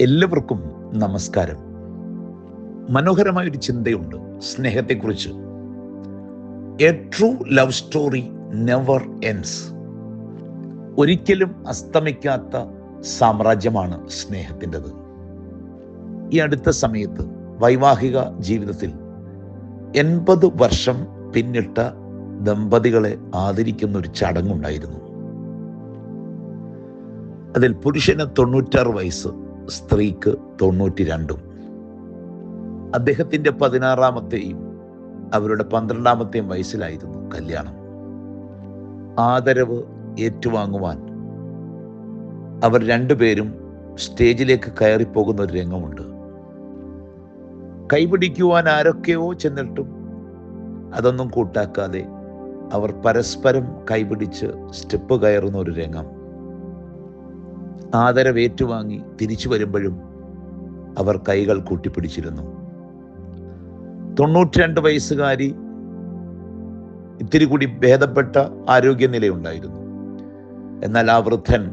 എല്ലാവർക്കും നമസ്കാരം. മനോഹരമായ ഒരു ചിന്തയുണ്ട് സ്നേഹത്തെക്കുറിച്ച്. A true love story never ends ഒരിക്കലും അസ്തമിക്കാത്ത സാമ്രാജ്യമാണ് സ്നേഹത്തിന്റെത്. ഈ അടുത്ത സമയത്ത് വൈവാഹിക ജീവിതത്തിൽ എൺപത് വർഷം പിന്നിട്ട ദമ്പതികളെ ആദരിക്കുന്ന ഒരു ചടങ്ങുണ്ടായിരുന്നു. അതിൽ പുരുഷന് തൊണ്ണൂറ്റാറ് വയസ്സ് സ്ത്രീക്ക് തൊണ്ണൂറ്റി രണ്ടും അദ്ദേഹത്തിന്റെ പതിനാറാമത്തെയും അവരുടെ പന്ത്രണ്ടാമത്തെയും വയസ്സിലായിരുന്നു കല്യാണം. ആദരവ് ഏറ്റുവാങ്ങുവാൻ അവർ രണ്ടുപേരും സ്റ്റേജിലേക്ക് കയറിപ്പോകുന്ന ഒരു രംഗമുണ്ട്. കൈപിടിക്കുവാൻ ആരൊക്കെയോ ചെന്നിട്ടും അതൊന്നും കൂട്ടാക്കാതെ അവർ പരസ്പരം കൈപിടിച്ച് സ്റ്റെപ്പ് കയറുന്ന ഒരു രംഗം. ആദരവ് ഏറ്റുവാങ്ങി തിരിച്ചു വരുമ്പോഴും അവർ കൈകൾ കൂട്ടിപ്പിടിച്ചിരുന്നു. തൊണ്ണൂറ്റി രണ്ട് വയസ്സുകാരി ഇത്തിരി കൂടി ഭേദപ്പെട്ട ആരോഗ്യനിലയുണ്ടായിരുന്നു. എന്നാൽ ആ വൃദ്ധൻ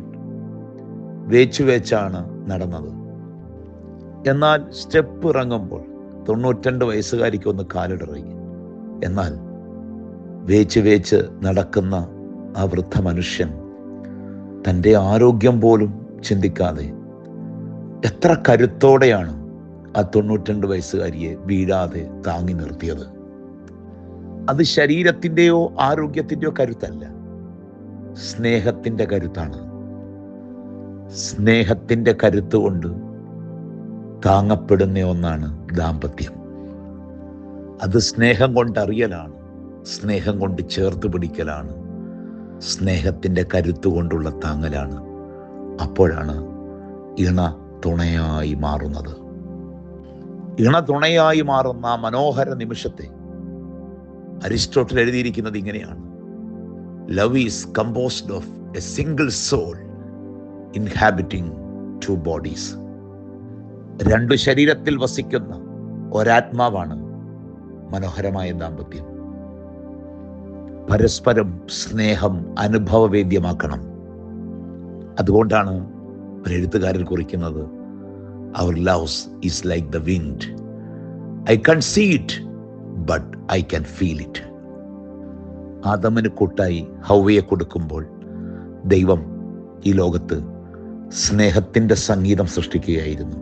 വേച്ചുവേച്ചാണ് നടന്നത്. എന്നാൽ സ്റ്റെപ്പ് ഇറങ്ങുമ്പോൾ തൊണ്ണൂറ്റിരണ്ട് വയസ്സുകാരിക്ക് ഒന്ന് കാലിടറി എന്നാൽ വേച്ച് വേച്ച് നടക്കുന്ന ആ വൃദ്ധ മനുഷ്യൻ തന്റെ ആരോഗ്യം പോലും ചിന്തിക്കാതെ എത്ര കരുത്തോടെയാണ് ആ തൊണ്ണൂറ്റിരണ്ട് വയസ്സുകാരിയെ വീഴാതെ താങ്ങി നിർത്തിയത്. അത് ശരീരത്തിന്റെയോ ആരോഗ്യത്തിന്റെയോ കരുത്തല്ല. സ്നേഹത്തിന്റെ കരുത്താണ്. സ്നേഹത്തിന്റെ കരുത്ത് കൊണ്ട് താങ്ങപ്പെടുന്ന ഒന്നാണ് ദാമ്പത്യം. അത് സ്നേഹം കൊണ്ടറിയലാണ് സ്നേഹം കൊണ്ട് ചേർത്ത് പിടിക്കലാണ് സ്നേഹത്തിന്റെ കരുത്ത് കൊണ്ടുള്ള താങ്ങലാണ്. അപ്പോഴാണ് ഇണ തുണയായി മാറുന്നത്. ഇണ തുണയായി മാറുന്ന ആ മനോഹര നിമിഷത്തെ അരിസ്റ്റോട്ടിൽ എഴുതിയിരിക്കുന്നത് ഇങ്ങനെയാണ്. Love is composed of a single soul inhabiting two bodies രണ്ടു ശരീരത്തിൽ വസിക്കുന്ന ഒരാത്മാവാണ് മനോഹരമായ ദാമ്പത്യം. പരസ്പരം സ്നേഹം അനുഭവവേദ്യമാക്കണം. അതുകൊണ്ടാണ് ഒരു എഴുത്തുകാരൻ കുറിക്കുന്നത് our loves is like the wind I can't see it but I can feel it ആദമന് കൂട്ടായി ഹൗവയെ കൊടുക്കുമ്പോൾ ദൈവം ഈ ലോകത്ത് സ്നേഹത്തിന്റെ സംഗീതം സൃഷ്ടിക്കുകയായിരുന്നു.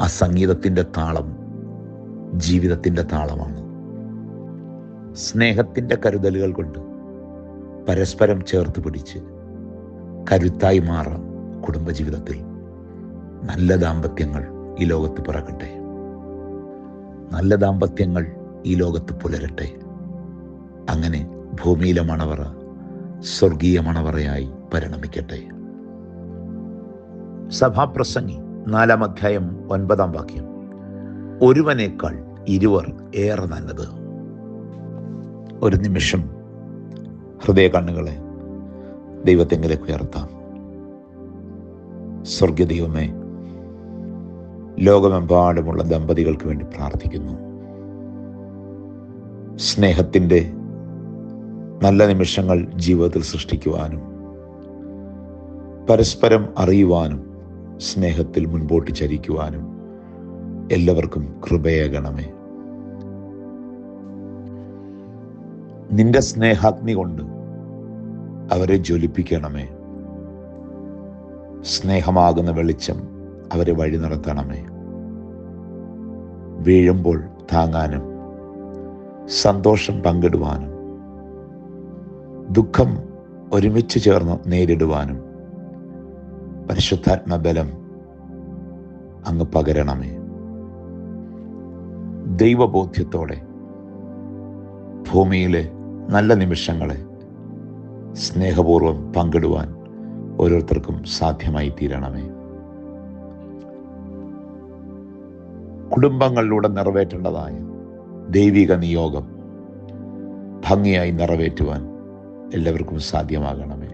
ആ സംഗീതത്തിന്റെ താളം ജീവിതത്തിന്റെ താളമാണ്. സ്നേഹത്തിന്റെ കരുതലുകൾ കൊണ്ട് പരസ്പരം ചേർത്ത് പിടിച്ച് കരുത്തായി മാറാം കുടുംബജീവിതത്തിൽ. നല്ല ദാമ്പത്യങ്ങൾ ഈ ലോകത്ത് പിറക്കട്ടെ. നല്ല ദാമ്പത്യങ്ങൾ ഈ ലോകത്ത് പുലരട്ടെ. അങ്ങനെ ഭൂമിയിലെ മണവറ സ്വർഗീയ മണവറയായി പരിണമിക്കട്ടെ. സഭാപ്രസംഗി നാലാം അധ്യായം ഒൻപതാം വാക്യം. ഒരുവനേക്കാൾ ഇരുവർ ഏറെ നല്ലത്. ഒരു നിമിഷം ഹൃദയ കണ്ണുകളെ ദൈവത്തെങ്കിലേക്ക് ഉയർത്താം. സ്വർഗ ദൈവമേ ലോകമെമ്പാടുമുള്ള ദമ്പതികൾക്ക് വേണ്ടി പ്രാർത്ഥിക്കുന്നു. സ്നേഹത്തിന്റെ നല്ല നിമിഷങ്ങൾ ജീവിതത്തിൽ സൃഷ്ടിക്കുവാനും പരസ്പരം അറിയുവാനും സ്നേഹത്തിൽ മുൻപോട്ട് ചരിക്കുവാനും എല്ലാവർക്കും കൃപയേകണമേ. നിന്റെ സ്നേഹാഗ്നി കൊണ്ട് അവരെ ജ്വലിപ്പിക്കണമേ. സ്നേഹമാകുന്ന വെളിച്ചം അവരെ വഴി നടത്തണമേ. വീഴുമ്പോൾ താങ്ങാനും സന്തോഷം പങ്കിടുവാനും ദുഃഖം ഒരുമിച്ച് ചേർന്ന് നേരിടുവാനും പരിശുദ്ധാത്മബലം അങ്ങ് പകരണമേ. ദൈവബോധ്യത്തോടെ ഭൂമിയിലെ നല്ല നിമിഷങ്ങളെ സ്നേഹപൂർവം പങ്കിടുവാൻ ഓരോരുത്തർക്കും സാധ്യമായി തീരണമേ. കുടുംബങ്ങളിലൂടെ നിറവേറ്റേണ്ടതായ ദൈവിക നിയോഗം ഭംഗിയായി നിറവേറ്റുവാൻ എല്ലാവർക്കും സാധ്യമാകണമേ.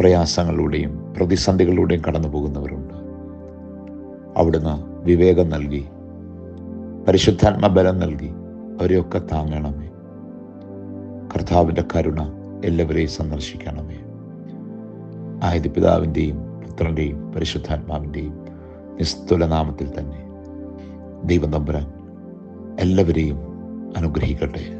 പ്രയാസങ്ങളിലൂടെയും പ്രതിസന്ധികളിലൂടെയും കടന്നു പോകുന്നവരുണ്ട് അവിടുന്ന് വിവേകം നൽകി പരിശുദ്ധാത്മ ബലം നൽകി അവരെയൊക്കെ താങ്ങണമേ. കർത്താവിന്റെ കരുണ എല്ലാവരെയും സന്ദർശിക്കണമേ. ആയത് പിതാവിന്റെയും പുത്രന്റെയും പരിശുദ്ധാത്മാവിന്റെയും നിസ്തുല നാമത്തിൽ തന്നെ ദൈവം തമ്പുരാൻ എല്ലാവരെയും അനുഗ്രഹിക്കട്ടെ.